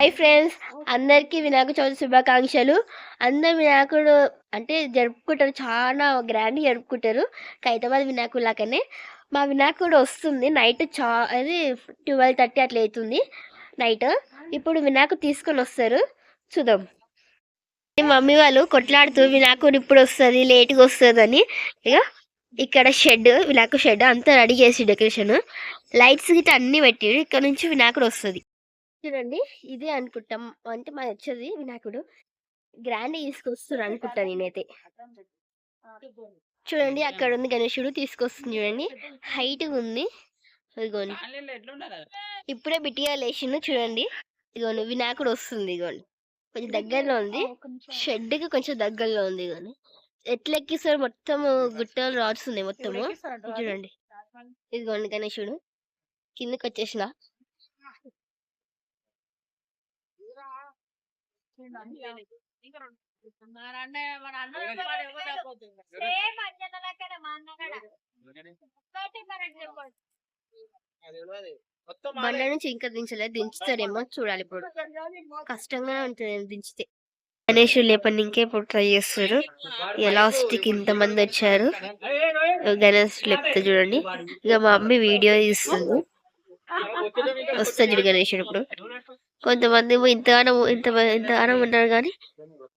Hi friends అందరికీ వినాయక చవితి శుభాకాంక్షలు. అందరు వినాయకుడు అంటే జరుపుకుంటారు. చాలా గ్రాండ్ జరుపుకుంటారు. హైదరాబాద్ వినాయకుడు లాగానే. మా వినాయకుడు వస్తుంది. నైట్ చా అది ట్వెల్వ్ థర్టీ అట్లా అవుతుంది. నైట్. ఇప్పుడు వినాయకుడు తీసుకొని వస్తారు. చూద్దాం. మమ్మీ వాళ్ళు కొట్లాడుతూ వినాయకుడు ఇప్పుడు వస్తుంది లేట్గా వస్తుంది అని. ఇక ఇక్కడ షెడ్ వినాయకుడు షెడ్ అంతా రెడీ చేసి డెకరేషన్ లైట్స్ గిట్ట అన్ని పెట్టి ఇక్కడ నుంచి వినాయకుడు వస్తుంది. చూడండి. ఇదే అనుకుంటాం. అంటే మాది వచ్చేది వినాయకుడు గ్రాండ్ తీసుకొస్తారు అనుకుంటా నేనైతే. చూడండి అక్కడ ఉంది గణేశుడు తీసుకొస్తుంది చూడండి. హైట్ ఉంది. ఇదిగోండి. ఇప్పుడే బిట్టిగా లేచిండు చూడండి. ఇదిగోండి వినాయకుడు వస్తుంది ఇదిగోండి. కొంచెం దగ్గరలో ఉంది. షెడ్కి కొంచెం దగ్గరలో ఉంది ఇదిగోండి. ఎట్లా ఎక్కిస్తారు మొత్తం గుట్టలు రాడ్స్ ఉన్నాయి మొత్తము. చూడండి. ఇదిగోండి గణేశుడు కిందకి వచ్చేసిన బండ్ల నుంచి ఇంకా దించలేదు దించుతారేమో చూడాలి ఇప్పుడు కష్టంగా ఉంటుంది దించితే గణేష్ లేపని ఇంకే ఇప్పుడు ట్రై చేస్తారు కి ఇంతమంది వచ్చారు గణేష్ లేపితే చూడండి ఇక మా మమ్మీ వీడియో తీస్తుంది వస్తుంది చూడు గణేషుడు ఇప్పుడు కొంతమంది ఏమో ఇంతగానం ఇంత ఇంతగానం ఉన్నారు కానీ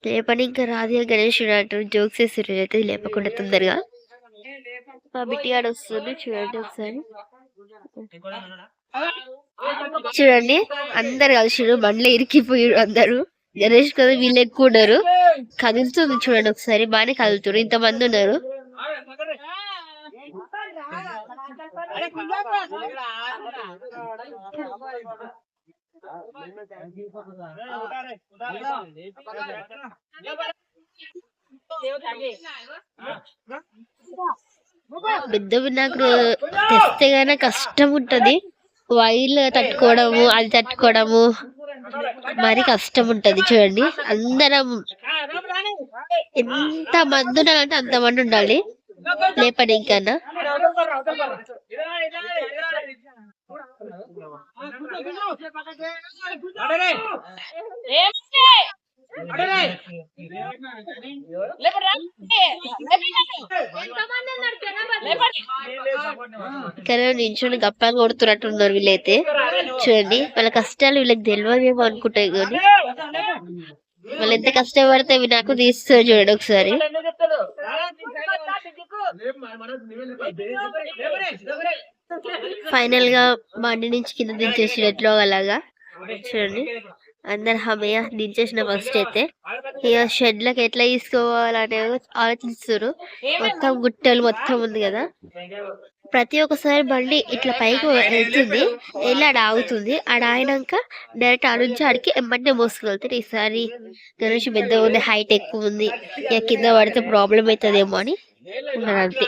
లేపని ఇంకా రాదు గణేష్ గణేషుడు అంటారు జోక్స్ వేస్తారు అయితే లేపకుండా తొందరగా. మా బిట్టిగాడు వస్తుంది చూడండి ఒకసారి. చూడండి అందరు కలిసిరు బండ్లు ఇరికిపోయారు అందరు. గణేష్ కదా వీళ్ళు ఎక్కువ ఉన్నారు. కదులుతుంది చూడండి ఒకసారి బాగానే కదులుతున్నారు ఇంతమంది ఉన్నారు. పెద్ద వినాయకుడు తెస్తే గానే కష్టం ఉంటది. వైర్లు తట్టుకోవడము అది తట్టుకోవడము మరి కష్టం ఉంటది చూడండి. అందరం ఎంత మంది ఉండాలంటే అంత మంది ఉండాలి. లేపని ఇంకన్నా కానీ నించుని గప్పాలు కొడుతున్నట్టు ఉన్నారు వీళ్ళైతే. చూడండి వాళ్ళ కష్టాలు వీళ్ళకి తెలియదేమో అనుకుంటాయి కానీ వాళ్ళు ఎంత కష్టపడితే నాకు తీస్తారు చూడండి ఒకసారి. ఫైనల్గా బండి నుంచి కింద దించేసి ఎట్లో అలాగా చూడండి. అందరు హమయ్య దించేసిన ఫస్ట్ అయితే. ఇక షెడ్ లకి ఎట్లా తీసుకోవాలనే ఆలోచిస్తారు మొత్తం గుట్టలు మొత్తం ఉంది కదా. ప్రతి ఒక్కసారి బండి ఇట్లా పైకి వెళ్తుంది. వెళ్ళి ఆడ ఆగుతుంది. ఆడ ఆగినాక డైరెక్ట్ ఆడ నుంచి ఆడికి ఎమ్మటే మోసుకెళ్తారు ఈసారి గణేష్ పెద్ద ఉంది హైట్ ఎక్కువ ఉంది. ఇక కింద పడితే ప్రాబ్లం అవుతుందేమో అని. ఉన్నారు అంతే.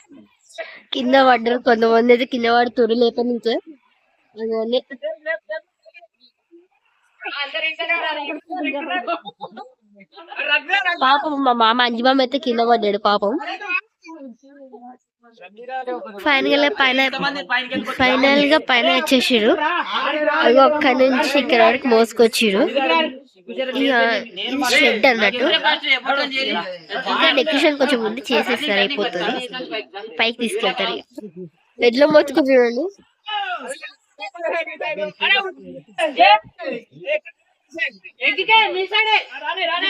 కింద పడ్డారు. కొంతమంది అయితే కింద పడుతురు లేక నుంచి. పాపం మా మామ అంజిమామ అయితే కింద పడ్డాడు పాపం. ఫైనల్గా పైన ఫైనల్గా పైన వచ్చేసారు అది ఒక్క నుంచి ఇక్కడ వరకు మోసుకొచ్చిరు షెడ్ అన్నట్టు. డెకరేషన్ కొంచెం ముందు చేసేస్తారు అయిపోతుంది. పైకి తీసుకెళ్తారు ఎడ్ల మొత్తుకు చూడండి. రానే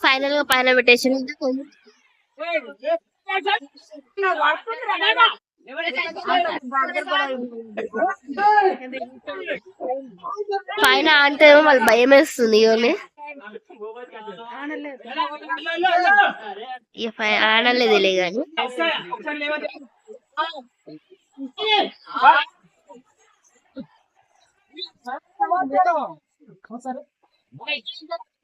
ఫైనల్గా పైన పెట్టేసి పైన అంటే వాళ్ళు భయం వేస్తుంది ఇవన్నీ. ఇక పై ఆడలేదులే కానీ.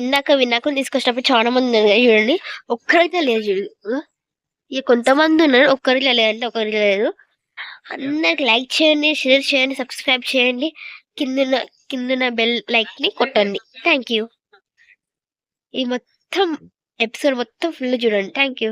ఇందాక వినాకులు తీసుకొచ్చినప్పుడు చాలా మంది ఉన్నారు కదా చూడండి. ఒక్కరైతే లేదు చూడు. ఇక కొంతమంది ఉన్నారు ఒక్కరికి లేదంటే ఒకరిలో లేదు అందరికి లైక్ చేయండి షేర్ చేయండి సబ్స్క్రైబ్ చేయండి. కింద కిందన బెల్ లైక్ని కొట్టండి. థ్యాంక్ యూ ఈ మొత్తం ఎపిసోడ్ మొత్తం ఫుల్ చూడండి. Thank you